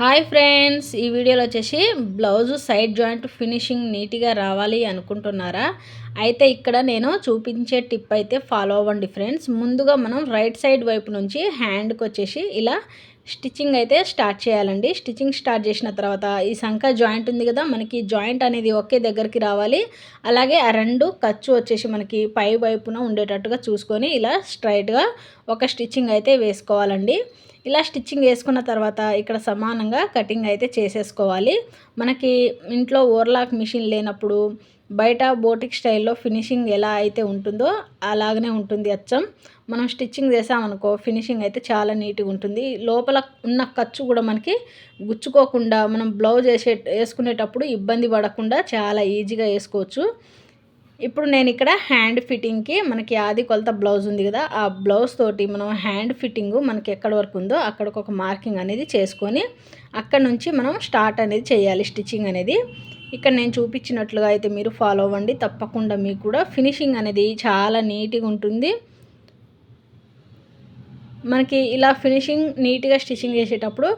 Hi friends ఈ వీడియోలో వచ్చేసి బ్లౌజ్ సైడ్ జాయింట్ ఫినిషింగ్ నీట్గా రావాలి అనుకుంటున్నారా? అయితే ఇక్కడ నేను చూపించే టిప్ అయితే ఫాలో అవ్వండి ఫ్రెండ్స్. ముందుగా మనం రైట్ సైడ్ వైపు నుంచి హ్యాండ్కి వచ్చేసి ఇలా స్టిచ్చింగ్ అయితే స్టార్ట్ చేయాలండి. స్టిచ్చింగ్ స్టార్ట్ చేసిన తర్వాత ఈ సంఖ జాయింట్ ఉంది కదా మనకి జాయింట్ అనేది ఒకే దగ్గరికి రావాలి. అలాగే ఆ రెండు ఖర్చు వచ్చేసి మనకి పై వైపున ఉండేటట్టుగా చూసుకొని ఇలా స్ట్రైట్గా ఒక స్టిచ్చింగ్ అయితే వేసుకోవాలండి. ఇలా స్టిచ్చింగ్ వేసుకున్న తర్వాత ఇక్కడ సమానంగా కటింగ్ అయితే చేసేసుకోవాలి. మనకి ఇంట్లో ఓవర్లాక్ మిషన్ లేనప్పుడు బయట బోటిక్ స్టైల్లో ఫినిషింగ్ ఎలా అయితే ఉంటుందో అలాగనే ఉంటుంది అచ్చం. మనం స్టిచ్చింగ్ చేసామనుకో ఫినిషింగ్ అయితే చాలా నీట్గా ఉంటుంది. లోపల ఉన్న ఖర్చు కూడా మనకి గుచ్చుకోకుండా మనం బ్లౌజ్ వేసే వేసుకునేటప్పుడు ఇబ్బంది పడకుండా చాలా ఈజీగా వేసుకోవచ్చు. ఇప్పుడు నేను ఇక్కడ హ్యాండ్ ఫిట్టింగ్కి మనకి ఆది కొలత బ్లౌజ్ ఉంది కదా ఆ బ్లౌజ్ తోటి మనం హ్యాండ్ ఫిట్టింగ్ మనకి ఎక్కడ వరకు ఉందో అక్కడికి ఒక మార్కింగ్ అనేది చేసుకొని అక్కడ నుంచి మనం స్టార్ట్ అనేది చేయాలి స్టిచ్చింగ్ అనేది. ఇక్కడ నేను చూపించినట్లుగా అయితే మీరు ఫాలో అవ్వండి. తప్పకుండా మీకు కూడా ఫినిషింగ్ అనేది చాలా నీట్గా ఉంటుంది. మనకి ఇలా ఫినిషింగ్ నీట్గా స్టిచ్చింగ్ చేసేటప్పుడు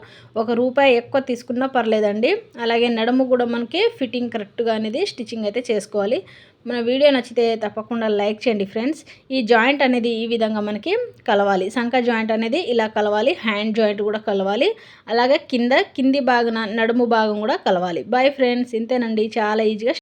ఒక రూపాయి ఎక్కువ తీసుకున్నా పర్లేదండి. అలాగే నడుము కూడా మనకి ఫిట్టింగ్ కరెక్ట్గా అనేది స్టిచ్చింగ్ అయితే చేసుకోవాలి. మన వీడియో నచ్చితే తప్పకుండా లైక్ చేయండి ఫ్రెండ్స్. ఈ జాయింట్ అనేది ఈ విధంగా మనకి కలవాలి. సంఖ జాయింట్ అనేది ఇలా కలవాలి. హ్యాండ్ జాయింట్ కూడా కలవాలి. అలాగే కింద కింది భాగన నడుము భాగం కూడా కలవాలి. Bye friends. ఇంతేనండి. చాలా ఈజీగా